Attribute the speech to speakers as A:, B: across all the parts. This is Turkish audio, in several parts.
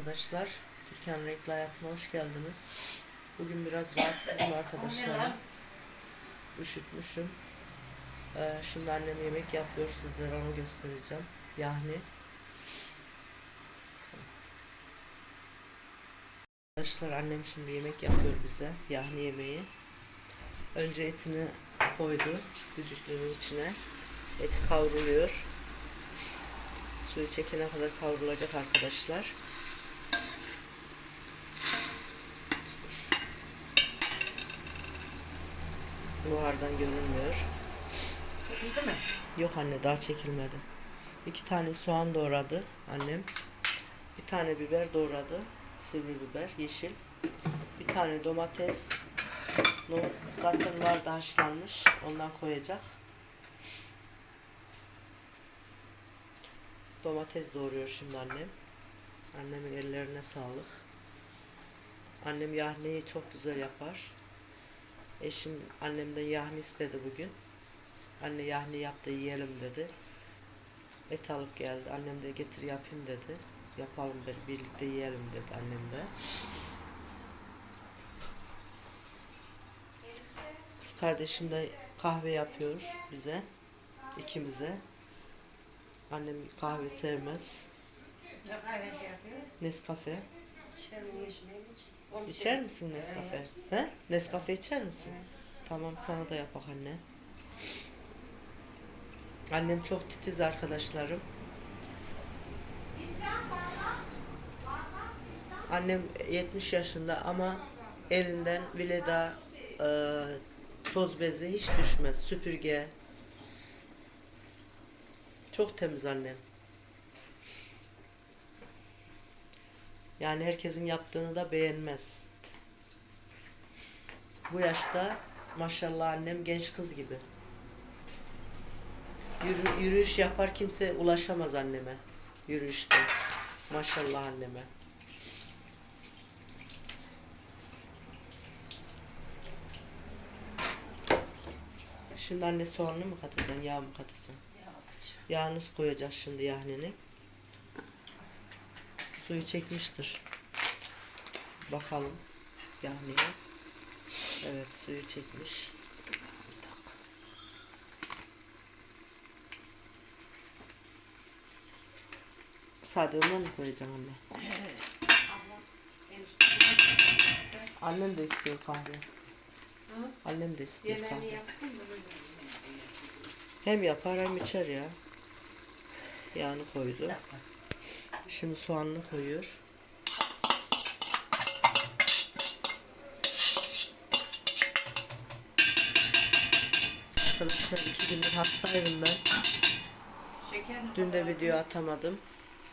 A: arkadaşlar. Türkan Renkli Hayatıma hoş geldiniz. Bugün biraz rahatsızım arkadaşlar. Üşütmüşüm. Ee, şimdi annem yemek yapıyor. Sizlere onu göstereceğim. Yahni. Arkadaşlar annem şimdi yemek yapıyor bize. Yahni yemeği. Önce etini koydu düdüklünün içine. Et kavruluyor. Suyu çekene kadar kavrulacak arkadaşlar. Buhardan görünmüyor.
B: Çekildi mi?
A: Yok anne daha çekilmedi. İki tane soğan doğradı annem. Bir tane biber doğradı. Sivri biber, yeşil. Bir tane domates. Nohut zaten vardı haşlanmış. Ondan koyacak. Domates doğruyor şimdi annem. Annemin ellerine sağlık. Annem yahniyi çok güzel yapar. Eşim annemden yahni istedi bugün. Anne yahni yaptı yiyelim dedi. Et alıp geldi. Annem de getir yapayım dedi. Yapalım dedi. Birlikte yiyelim dedi annem de. Kız kardeşim de kahve yapıyor bize. ikimize. Annem kahve sevmez.
B: Ne kahvesi yapıyor?
A: Nescafe. İçer misin Nescafe? He? Nescafe içer misin? Tamam sana da yapak anne. Annem çok titiz arkadaşlarım. Annem 70 yaşında ama elinden bile daha e, toz bezi hiç düşmez. Süpürge. Çok temiz annem. Yani herkesin yaptığını da beğenmez. Bu yaşta maşallah annem genç kız gibi. Yürü, yürüyüş yapar kimse ulaşamaz anneme. Yürüyüşte. Maşallah anneme. Şimdi anne soğanını mı katacaksın, yağ mı katacaksın? Yağını koyacağız şimdi yahnini. Suyu çekmiştir. Bakalım yahniye. Evet suyu çekmiş. Sade ondan mı koyacaksın anne? Annem de istiyor kahve. Annem de istiyor
B: Yemeğini
A: kahve.
B: yapsın.
A: Hem yapar hem içer ya. Yağını koydu. Şimdi soğanını koyuyor. Arkadaşlar iki gündür hastaydım ben. Dün de video atamadım.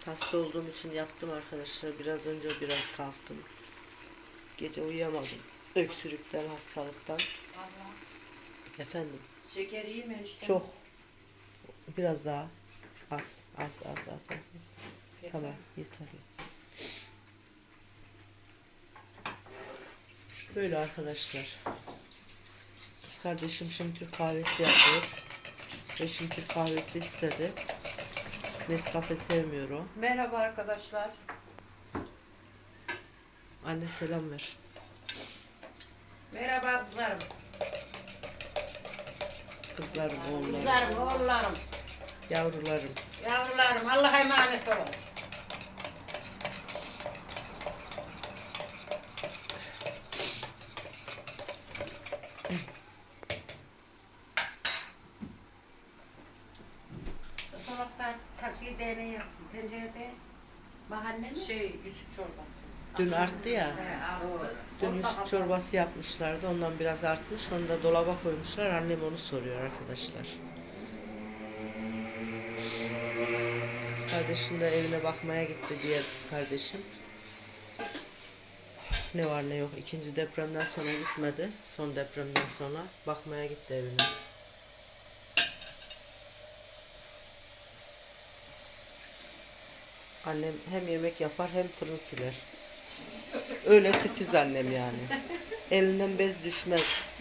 A: Hasta olduğum için yattım arkadaşlar. Biraz önce biraz kalktım. Gece uyuyamadım. Öksürükten, hastalıktan. Efendim.
B: Şeker iyi mi işte?
A: Çok. Biraz daha. Az. Az az az az. az. Tamam yeter. Böyle arkadaşlar. Kız kardeşim şimdi Türk kahvesi yapıyor. Eşim Türk kahvesi istedi. Nescafe sevmiyor o.
B: Merhaba arkadaşlar.
A: Anne selam ver.
B: Merhaba kızlarım.
A: Kızlarım, oğullarım,
B: Kızlarım, oğullarım,
A: yavrularım.
B: yavrularım. Allah'a emanet olun. Şey, yüzük çorbası.
A: Dün arttı ya.
B: He, arttı.
A: Dün Yusuf
B: kapalı.
A: çorbası yapmışlardı. Ondan biraz artmış. Onu da dolaba koymuşlar. Annem onu soruyor arkadaşlar. Kız kardeşim de evine bakmaya gitti diğer kız kardeşim. Ne var ne yok. İkinci depremden sonra gitmedi. Son depremden sonra bakmaya gitti evine. Annem hem yemek yapar hem fırın siler. Öyle titiz annem yani. Elinden bez düşmez.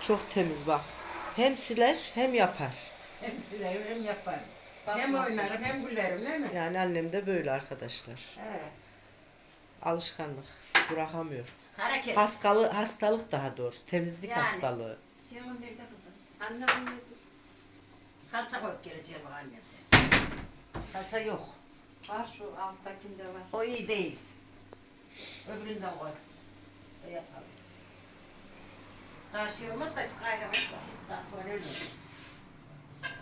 A: Çok temiz bak. Hem siler hem yapar.
B: Hem siler hem yapar. Hem oynarım hem gülerim değil mi?
A: Yani annem de böyle arkadaşlar.
B: Evet.
A: Alışkanlık. Bırakamıyor.
B: Hareket.
A: Hastalı, hastalık daha doğrusu. Temizlik
B: Yani.
A: hastalığı.
B: Şeyin nerede kızım?
C: Anne dur.
B: Salça koyup geleceğim annesi. Salça yok.
C: Var şu alttakinde var.
B: O iyi değil. Öbüründen koy. O yapalım. Karşı olmaz da kaynamak. Daha sonra öyle olur.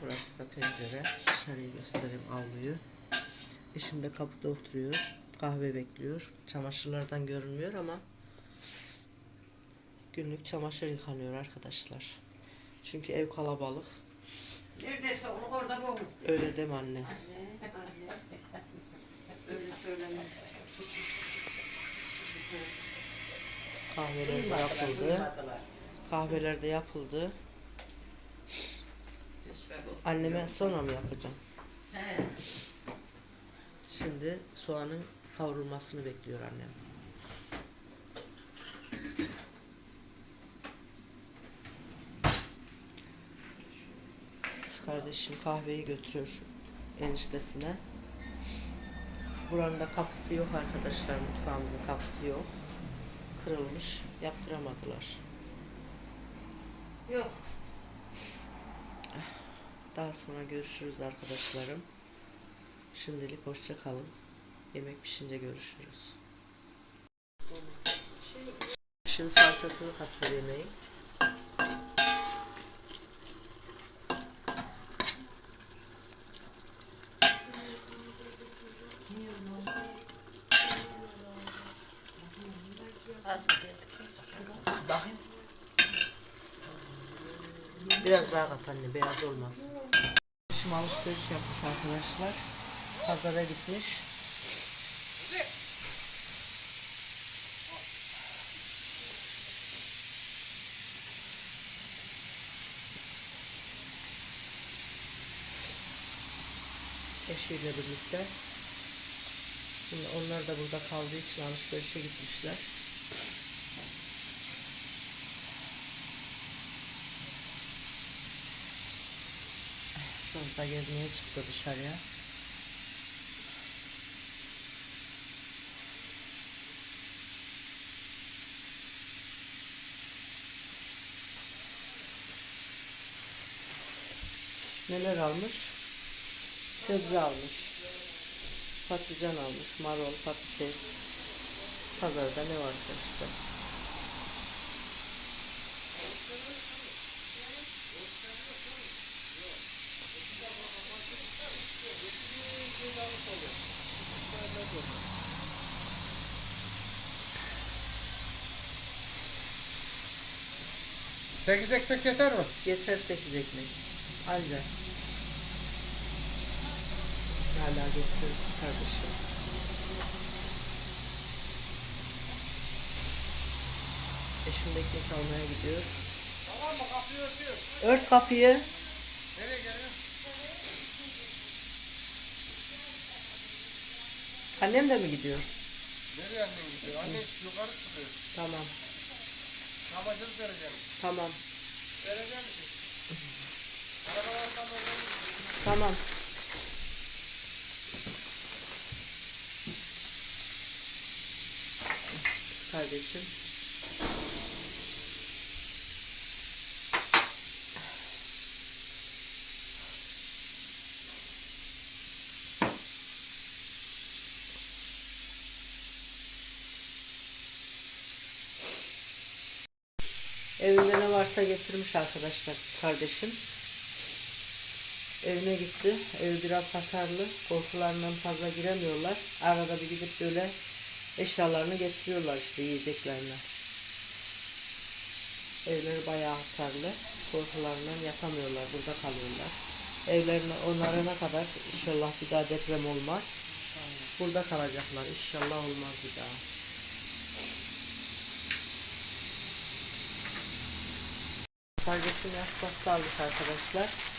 A: Burası da pencere. Dışarıyı göstereyim avluyu. Eşim de kapıda oturuyor. Kahve bekliyor. Çamaşırlardan görünmüyor ama günlük çamaşır yıkanıyor arkadaşlar. Çünkü ev kalabalık.
B: Neredeyse onu orada boğulur.
A: Öyle deme anne.
C: Anne, anne. Öyle söylemez.
A: Kahveler de yapıldı. Kahveler de yapıldı. Anneme sonra mı yapacağım?
B: He.
A: Şimdi soğanın kavrulmasını bekliyor annem. Kız kardeşim kahveyi götürüyor eniştesine. Buranın da kapısı yok arkadaşlar. Mutfağımızın kapısı yok. Kırılmış. Yaptıramadılar.
B: Yok.
A: Daha sonra görüşürüz arkadaşlarım. Şimdilik hoşça kalın. Yemek pişince görüşürüz. Şimdi salçasını katıyor yemeğin. Biraz daha kat anne beyaz olmaz. Şimdi alışveriş yapmış arkadaşlar. Pazara gitmiş. Eşiyle birlikte. Şimdi onlar da burada kaldığı için alışverişe gitmişler. Şurada gezmeye çıktı dışarıya. Neler almış? Sebze almış. Patlıcan almış. Marul, patates. Pazarda ne varsa işte.
D: Sekiz ekmek yeter mi?
A: Yeter 8 ekmek. Anca. Hala getiriyoruz kardeşim. Eşim de ekmek almaya gidiyor.
D: Tamam mı? Kapıyı örtüyor.
A: Ört kapıyı.
D: Nereye geliyor?
A: Annem de mi gidiyor?
D: Nereye annen gidiyor? Anne yukarı çıkıyor.
A: Tamam.
D: Çamaşır vereceğim.
A: Tamam.
D: Vereceğim misin? Arabalardan vereceğim.
A: Tamam. Kardeşim. Evinde ne varsa getirmiş arkadaşlar kardeşim. Evine gitti. Ev biraz hasarlı. Korkularından fazla giremiyorlar. Arada bir gidip böyle eşyalarını getiriyorlar işte yiyeceklerini. Evleri bayağı hasarlı. Korkularından yapamıyorlar. Burada kalıyorlar. Evlerine onlarına kadar inşallah bir daha deprem olmaz. Burada kalacaklar. İnşallah olmaz bir daha. Kardeşim yaş pasta aldık arkadaşlar.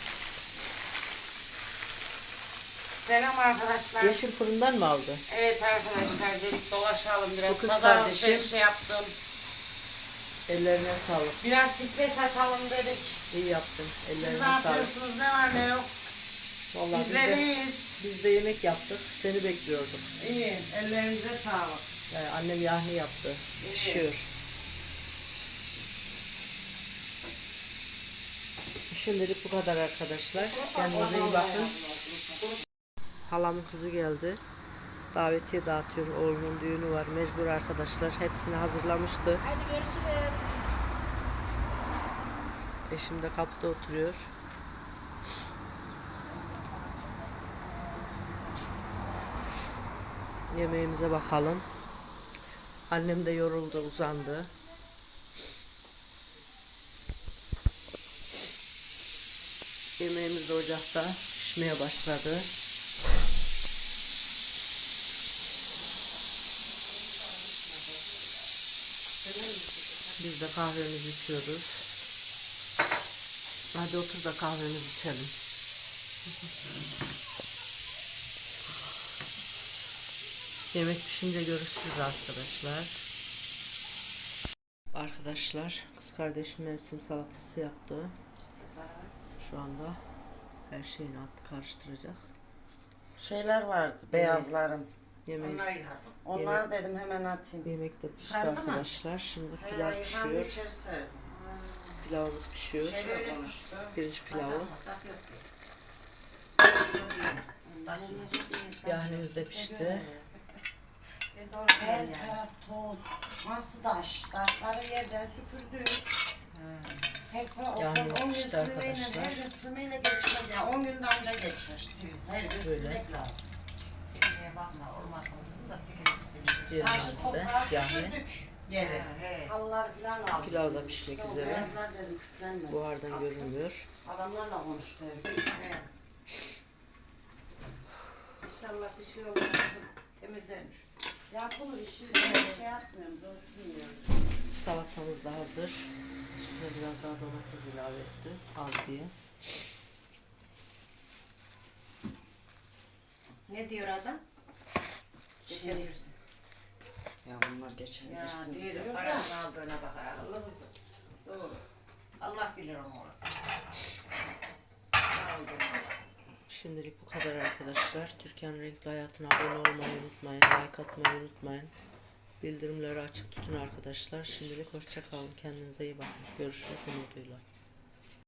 B: Selam arkadaşlar.
A: Yeşil fırından mı aldı?
B: Evet arkadaşlar dedik dolaşalım biraz.
A: Bu kız
B: Pazar
A: kardeşim.
B: alışverişi yaptım.
A: Ellerine sağlık.
B: Biraz stres atalım dedik.
A: İyi yaptın.
B: Siz ne
A: Ellerine sağlık.
B: yapıyorsunuz? Ne var ne yok?
A: Vallahi biz de, biz de yemek yaptık. Seni bekliyorduk.
B: İyi. Ellerinize sağlık.
A: Ee, annem yahni yaptı. Pişiyor. Şimdilik bu kadar arkadaşlar. Kendinize iyi bakın. Halamın kızı geldi. Davetiye dağıtıyor. Oğlunun düğünü var. Mecbur arkadaşlar. Hepsini hazırlamıştı.
B: Hadi görüşürüz.
A: Eşim de kapıda oturuyor. Yemeğimize bakalım. Annem de yoruldu, uzandı. Yemeğimiz de ocakta pişmeye başladı. Biz de içiyoruz. Hadi otur da kahvemizi içelim. Yemek pişince görüşürüz arkadaşlar. Arkadaşlar kız kardeşim mevsim salatası yaptı. Şu anda her şeyini attı karıştıracak.
E: Şeyler vardı, beyazlarım.
A: Yemek,
B: Onları yıkadım.
E: Onları dedim hemen atayım.
A: yemek de pişti
B: Sardı mı?
A: arkadaşlar. Şimdi pilav
E: hayır, ben
A: pişiyor.
E: serdim.
A: Pilavımız pişiyor.
E: Şöyle konuştu.
A: Pirinç pilavı.
B: Masak yok ki.
A: Yahnimiz de pişti.
E: Her taraf toz. Nasıl taş? Taşları yerden süpürdük. Her taraf o
A: Yani
E: toz 10 gün
A: pişti
E: silmeyle,
A: arkadaşlar.
E: her gün silmeyle geçmez ya. 10 günden de geçer. Sil. Her gün
A: Böyle.
E: silmek lazım. Yere.
B: He.
E: Halılar falan aldık.
A: Pilav da pişmek üzere. Buhardan görünmüyor.
E: Adamlarla konuştu.
B: İnşallah bir şey olmaz. Temizlenir.
E: Yapılır işi. Şey yapmıyorum. Zor silmiyorum.
A: Salatamız da hazır. Üstüne biraz daha domates ilave etti. Az diye.
B: Ne diyor adam? Geçebilirsin.
E: Ya bunlar geçebilirsin.
B: Ya
E: da.
B: parasını aldığına bak akıllı kızım. Doğru. Allah bilir onu orası.
A: Şimdilik bu kadar arkadaşlar. Türkan Renkli Hayatına abone olmayı unutmayın. Like atmayı unutmayın. Bildirimleri açık tutun arkadaşlar. Şimdilik hoşça kalın. Kendinize iyi bakın. Görüşmek umuduyla.